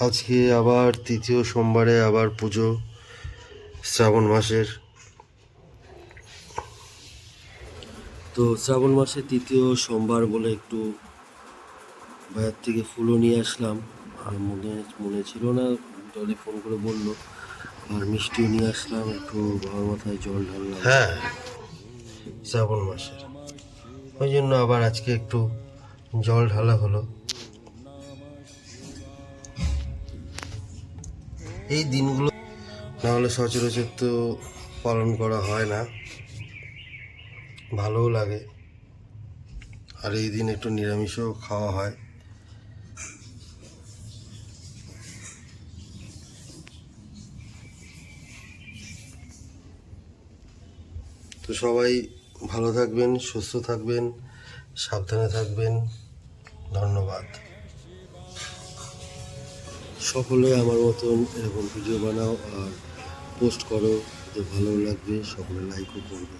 আজকে আবার তৃতীয় সোমবারে আবার পুজো শ্রাবণ মাসের। তো শ্রাবণ মাসের তৃতীয় সোমবার বলে একটু বাইরের থেকে ফুলও নিয়ে আসলাম। আর মনে মনে ছিল না জলে ফোন করে বলল। আর মিষ্টিও নিয়ে আসলাম একটু বাবার মাথায় জল ঢাললাম। হ্যাঁ। শ্রাবণ মাসের। ওই জন্য আবার আজকে একটু জল ঢালা হলো। এই দিনগুলো না হলে সচরাচর তো পালন করা হয় না। ভালোও লাগে। আর এই দিন একটু নিরামিষও খাওয়া হয়। তো সবাই ভালো থাকবেন, সুস্থ থাকবেন, সাবধানে থাকবেন। ধন্যবাদ। সকলে আমার মতন এরকম ভিডিও বানাও আর পোস্ট করো। যে ভালো লাগবে সকলে লাইকও করবে।